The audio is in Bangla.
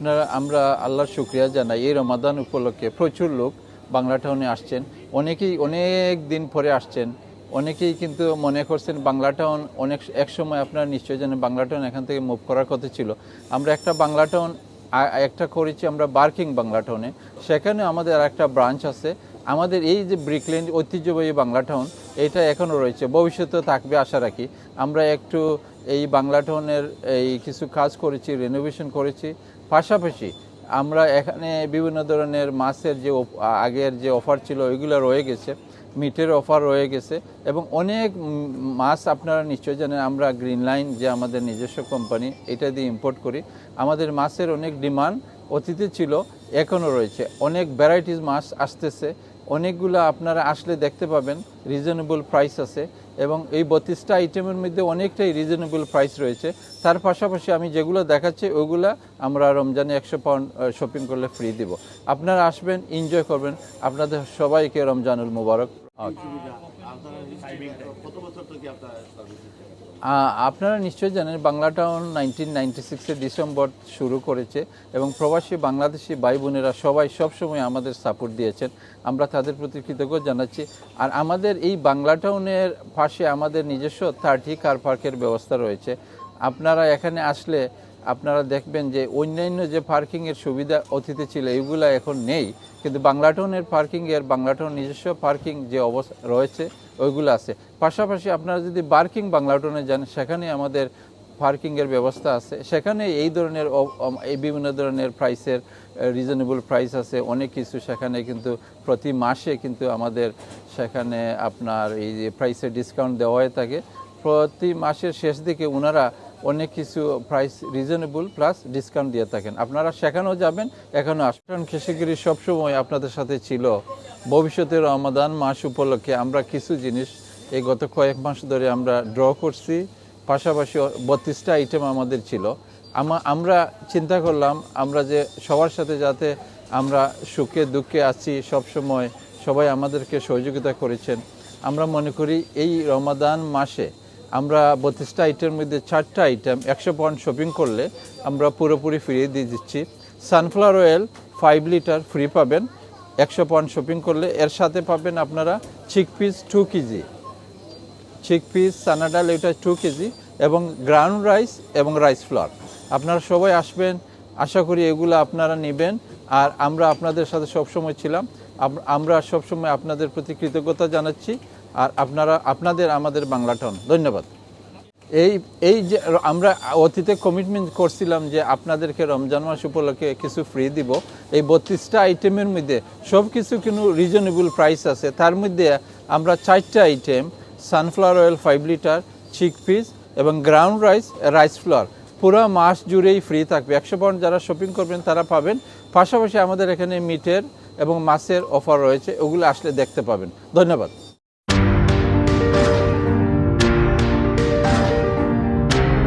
আপনারা, আমরা আল্লাহর শুক্রিয়া জানাই। এই রমাদান উপলক্ষে প্রচুর লোক বাংলা টাউনে আসছেন। অনেকেই অনেক দিন পরে আসছেন। অনেকেই কিন্তু মনে করছেন বাংলা টাউন অনেক, এক সময় আপনারা নিশ্চয়ই জানেন বাংলা টাউন এখান থেকে মুভ করার কথা ছিল। আমরা একটা বাংলা টাউন একটা করেছি আমরা বার্কিং বাংলা টাউনে। সেখানে আমাদের একটা ব্রাঞ্চ আছে। আমাদের এই যে ব্রিকলেন ঐতিহ্যবাহী বাংলা টাউন, এটা এখনও রয়েছে। ভবিষ্যতে থাকবে আশা রাখি। আমরা একটু এই বাংলা টাউনের এই কিছু কাজ করেছি রেনোভেশন করেছি। পাশাপাশি আমরা এখানে বিভিন্ন ধরনের মাছের যে আগের যে অফার ছিল, ওইগুলো রয়ে গেছে। মিটের অফার রয়ে গেছে এবং অনেক মাছ আপনারা নিশ্চয়ই জানেন, আমরা গ্রিন লাইন যে আমাদের নিজস্ব কোম্পানি এটা দিয়ে ইম্পোর্ট করি। আমাদের মাছের অনেক ডিমান্ড অতীতে ছিল, এখনও রয়েছে। অনেক ভ্যারাইটিস মাছ আসতেছে। অনেকগুলো আপনারা আসলে দেখতে পাবেন রিজনেবল প্রাইস আছে। এবং এই বত্রিশটা আইটেমের মধ্যে অনেকটাই রিজনেবল প্রাইস রয়েছে। তার পাশাপাশি আমি যেগুলো দেখাচ্ছি, ওগুলা আমরা রমজানে একশো পাউন্ড শপিং করলে ফ্রি দিব। আপনারা আসবেন এনজয় করবেন। আপনাদের সবাইকে রমজানুল মুবারক। সুবিধা আপনারা নিশ্চয়ই জানেন বাংলা টাউন নাইনটিন নাইনটি সিক্সে ডিসেম্বর শুরু করেছে এবং প্রবাসী বাংলাদেশি ভাই বোনেরা সবাই সবসময় আমাদের সাপোর্ট দিয়েছেন। আমরা তাদের প্রতি কৃতজ্ঞ জানাচ্ছি। আর আমাদের এই বাংলা টাউনের পাশে আমাদের নিজস্ব থার্টি কার পার্কের ব্যবস্থা রয়েছে। আপনারা এখানে আসলে আপনারা দেখবেন যে অন্যান্য যে পার্কিংয়ের সুবিধা অতীতে ছিল, এগুলো এখন নেই। কিন্তু বাংলাটনের পার্কিংয়ের বাংলা টাউন নিজস্ব পার্কিং যে অবস্থা রয়েছে, ওইগুলো আছে। পাশাপাশি আপনারা যদি বার্কিং বাংলা টাউনে যান, সেখানে আমাদের পার্কিংয়ের ব্যবস্থা আছে। সেখানে এই ধরনের এই বিভিন্ন ধরনের প্রাইসের রিজনেবল প্রাইস আছে। অনেক কিছু সেখানে কিন্তু প্রতি মাসে কিন্তু আমাদের সেখানে আপনার এই যে প্রাইসের ডিসকাউন্ট দেওয়া হয়ে থাকে। প্রতি মাসের শেষ দিকে ওনারা অনেক কিছু প্রাইস রিজনেবল প্লাস ডিসকাউন্ট দিয়ে থাকেন। আপনারা সেখানেও যাবেন, এখানেও আসবেন খেসিগিরি সবসময় আপনাদের সাথে ছিল। ভবিষ্যতের রমাদান মাস উপলক্ষে আমরা কিছু জিনিস এই গত কয়েক মাস ধরে আমরা ড্র করছি। পাশাপাশি বত্রিশটা আইটেম আমাদের ছিল। আমা- আমরা চিন্তা করলাম, আমরা যে সবার সাথে যাতে আমরা সুখে দুঃখে আছি সব সময় সবাই আমাদেরকে সহযোগিতা করেছেন। আমরা মনে করি এই রমাদান মাসে আমরা বত্রিশটা আইটেমের মধ্যে চারটা আইটেম একশো পাউন্ড শপিং করলে আমরা পুরোপুরি ফিরিয়ে দিয়ে দিচ্ছি। Sunflower oil five litre free পাবেন। একশো পাউন্ড শপিং করলে এর সাথে পাবেন আপনারা chickpeas two kg. Chickpeas চানা ডাল এটা টু কেজি এবং গ্রাউন্ড রাইস এবং রাইস ফ্লাওয়ার আপনারা সবাই আসবেন, আশা করি এগুলো আপনারা নেবেন। আর আমরা আপনাদের সাথে সবসময় ছিলাম। আমরা সবসময় আপনাদের প্রতি কৃতজ্ঞতা জানাচ্ছি। আর আপনারা, আপনাদের, আমাদের বাংলা টাউন ধন্যবাদ। এই এই যে, আমরা অতীতে কমিটমেন্ট করছিলাম যে আপনাদেরকে রমজান মাস উপলক্ষে কিছু ফ্রি দিব। এই বত্রিশটা আইটেমের মধ্যে সব কিছু কিন্তু রিজনেবল প্রাইস আছে। তার মধ্যে আমরা চারটা item sunflower oil five litre chickpeas এবং গ্রাউন্ড রাইস রাইস ফ্লাওয়ার পুরো মাস জুড়েই ফ্রি থাকবে। একশো পাউন্ড যারা শপিং করবেন তারা পাবেন। পাশাপাশি আমাদের এখানে মিটের এবং মাছের অফার রয়েছে। ওগুলো আসলে দেখতে পাবেন। ধন্যবাদ।